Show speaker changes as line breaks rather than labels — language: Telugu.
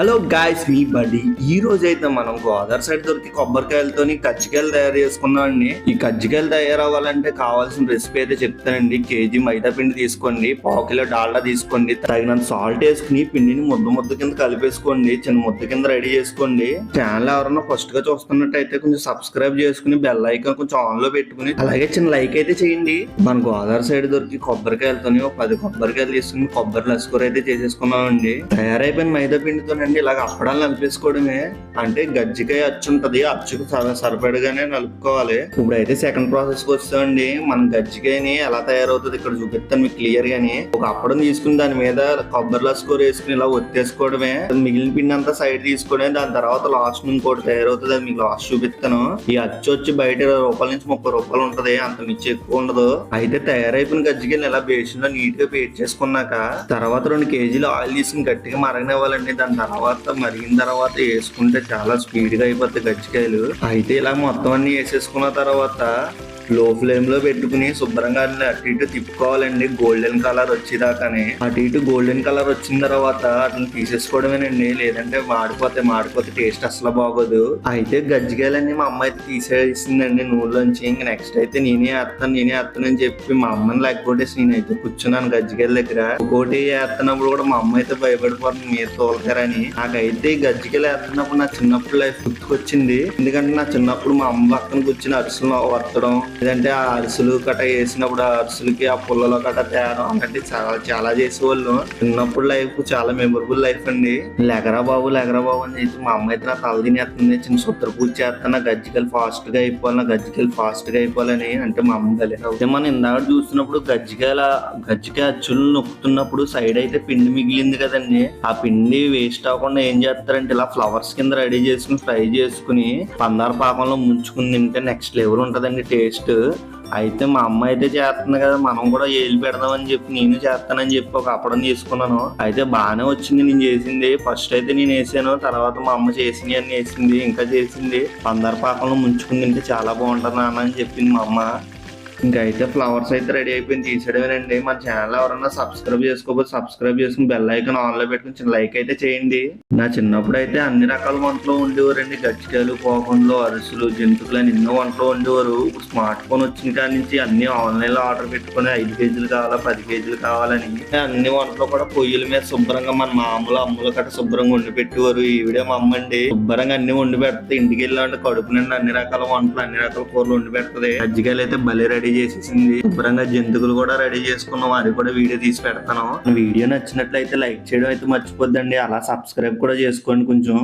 హలో గాయస్ మీ బడి ఈ రోజు అయితే మనం గోదావరి సైడ్ దొరికి కొబ్బరికాయలతోని కజ్జికాయలు తయారు చేసుకున్నామండి ఈ కజ్జికాయలు తయారవ్వాలంటే కావాల్సిన రెసిపీ అయితే చెప్తానండి. కేజీ మైదా పిండి తీసుకోండి పావు కిలో డాల్డా తీసుకోండి తగినంత సాల్ట్ వేసుకుని పిండిని ముద్ద ముద్ద కింద కలిపేసుకోండి చిన్న ముద్ద కింద రెడీ చేసుకోండి. ఛానల్ ఎవరన్నా ఫస్ట్గా చూస్తున్నట్టయితే కొంచెం సబ్స్క్రైబ్ చేసుకుని బెల్ ఐకాన్ కొంచెం ఆన్లో పెట్టుకుని అలాగే చిన్న లైక్ అయితే చేయండి. మన గోదావరి సైడ్ దొరికి కొబ్బరికాయలతోని పది కొబ్బరికాయలు తీసుకుని కొబ్బరి లస్కూర అయితే చేసేసుకున్నామండి. తయారైపోయిన మైదా పిండితోనండి ఇలాగ అప్పడాలు నలిపేసుకోవడమే అంటే గజ్జికాయ అచ్చుంటది అచ్చుకు సరిపడగానే నలుపుకోవాలి. ఇప్పుడు అయితే సెకండ్ ప్రాసెస్కి వస్తామండి. మన గజ్జికాయని ఎలా తయారవుతుంది ఇక్కడ చూపిస్తాను మీకు క్లియర్ గాని. ఒక అప్పడం తీసుకుని దాని మీద కొబ్బరి లస్కూర వేసుకుని ఇలా ఒత్తేసుకోవడమే. మిగిలిన పిండి అంతా సైడ్ తీసుకోవడమే. దాని తర్వాత లాస్ట్ ఇంకోటి తయారవుతుంది. అది మీకు లాస్ట్ చూపిస్తాను. ఈ అచ్చు వచ్చి బయట ఇరవై రూపాయల నుంచి ముప్పై రూపాయలు ఉంటది. అంత మించి ఎక్కువ ఉండదు. అయితే తయారైపోయిన గజ్జికాయలు ఇలా బేసిన్లో నీట్గా పేర్చేసుకున్నాక తర్వాత రెండు కేజీలు ఆయిల్ తీసుకుని గట్టిగా మరగనివ్వాలండి. దాని తర్వాత తర్వాత మరిగిన తర్వాత వేసుకుంటే చాలా స్పీడ్గా అయిపోతాయి గచ్చికాయలు అయితే ఇలా మొత్తం అన్ని వేసేసుకున్న తర్వాత లో ఫ్లేమ్లో పెట్టుకుని శుభ్రంగా అటు ఇటు తిప్పుకోవాలండి. గోల్డెన్ కలర్ వచ్చేదాకానే. అటు ఇటు గోల్డెన్ కలర్ వచ్చిన తర్వాత అట్లా తీసేసుకోవడమేనండి. లేదంటే మాడిపోతే మాడిపోతే టేస్ట్ అసలు బాగోదు. అయితే గజ్జికాయలన్నీ మా అమ్మ అయితే తీసేసిందండి నూనెలోంచి ఇంక నెక్స్ట్ అయితే నేనే వేస్తాను నేనే వేస్తానని చెప్పి మా అమ్మని లేకపోతేసి నేనైతే కూర్చున్నాను గజ్జికాయల దగ్గర. ఒకటి వేస్తున్నప్పుడు కూడా మా అమ్మ అయితే భయపడిపోతుంది మీరు తోలుతారని. నాకైతే ఈ గజ్జికాయలు వేస్తున్నప్పుడు నా చిన్నప్పుడు లైఫ్ గుర్తుకొచ్చింది. ఎందుకంటే నా చిన్నప్పుడు మా అమ్మ పక్కన కూర్చుని అరుసులు వర్తడం లేదంటే ఆ అరుసులు కట్ట వేసినప్పుడు ఆ అరుసులకి ఆ పుల్లలో కట్ట తేడం అలాంటివి చాలా చాలా చేసేవాళ్ళు. చిన్నప్పుడు లైఫ్ చాలా మెమొరబుల్ లైఫ్ అండి. లెగరా బాబు లెగరా బాబు అని చెప్పి మా అమ్మ అయితే నా తల తినేస్తుంది. చిన్న సుత్ర పూజ చేస్తాను నా గజ్జికలు ఫాస్ట్గా అయిపోవాలి నా గజ్జికలు ఫాస్ట్గా అయిపోవాలని అంటే మా అమ్మ కలిసి మనం ఇందాక చూస్తున్నప్పుడు గజ్జికాయల గజ్జికాయ అచ్చులు నొక్కుతున్నప్పుడు సైడ్ అయితే పిండి మిగిలింది కదండి. ఆ పిండి వేస్ట్ అవ్వకుండా ఏం చేస్తారంటే ఇలా ఫ్లవర్స్ కింద రెడీ చేసుకుని ఫ్రై చేసుకుని పందార పాకంలో ముంచుకుని తింటే నెక్స్ట్ లెవెల్ ఉంటదండి టేస్ట్ అయితే మా అమ్మ అయితే చేస్తుంది కదా మనం కూడా ఏళ్ళు పెడదామని చెప్పి నేను చేస్తానని చెప్పి ఒక అప్పడం తీసుకున్నాను అయితే బాగానే వచ్చింది నేను చేసింది. ఫస్ట్ అయితే నేను వేసాను తర్వాత మా అమ్మ చేసింది అని వేసింది ఇంకా చేసింది. పందార పాకంలో ముంచుకుని తింటే చాలా బాగుంటుంది నాన్న అని చెప్పింది మా అమ్మ. ఇంకా అయితే ఫ్లవర్స్ అయితే రెడీ అయిపోయింది. తీసేయడమేనండి. మన ఛానల్ ఎవరన్నా సబ్స్క్రైబ్ చేసుకోకపోతే సబ్స్క్రైబ్ చేసుకుని బెల్ ఐకాన్ ఆన్లో పెట్టుకుని చిన్న లైక్ అయితే చేయండి. నా చిన్నప్పుడు అయితే అన్ని రకాల వంటలు ఉండేవారండి గచ్చికాయలు కోకంలో అరుసులు జంతువులు అని ఎన్నో వంటలు ఉండేవారు ఇప్పుడు స్మార్ట్ ఫోన్ వచ్చిన కాడి నుంచి అన్ని ఆన్లైన్లో ఆర్డర్ పెట్టుకుని ఐదు కేజీలు కావాలా పది కేజీలు కావాలని అన్ని వంటలు కూడా పొయ్యిల మీద శుభ్రంగా మన మామూలు అమ్ములు కట్ట శుభ్రంగా వండి పెట్టేవారు. ఈవిడే మా అమ్మ అండి. శుభ్రంగా అన్ని వండి పెడితే. ఇంటికి వెళ్ళాలంటే కడుపు నిండా అన్ని రకాల వంటలు అన్ని రకాల కూరలు వండి పెడుతుంది. గజ్జికాయలు అయితే భలే రెడీ చేసేసింది. శుభ్రంగా జంతువులు కూడా రెడీ చేసుకున్నాం. అది కూడా వీడియో తీసి పెడతాను. వీడియో నచ్చినట్లయితే లైక్ చేయడం అయితే మర్చిపోద్దండి. అలా సబ్స్క్రైబ్ కూడా చేసుకోండి కొంచెం.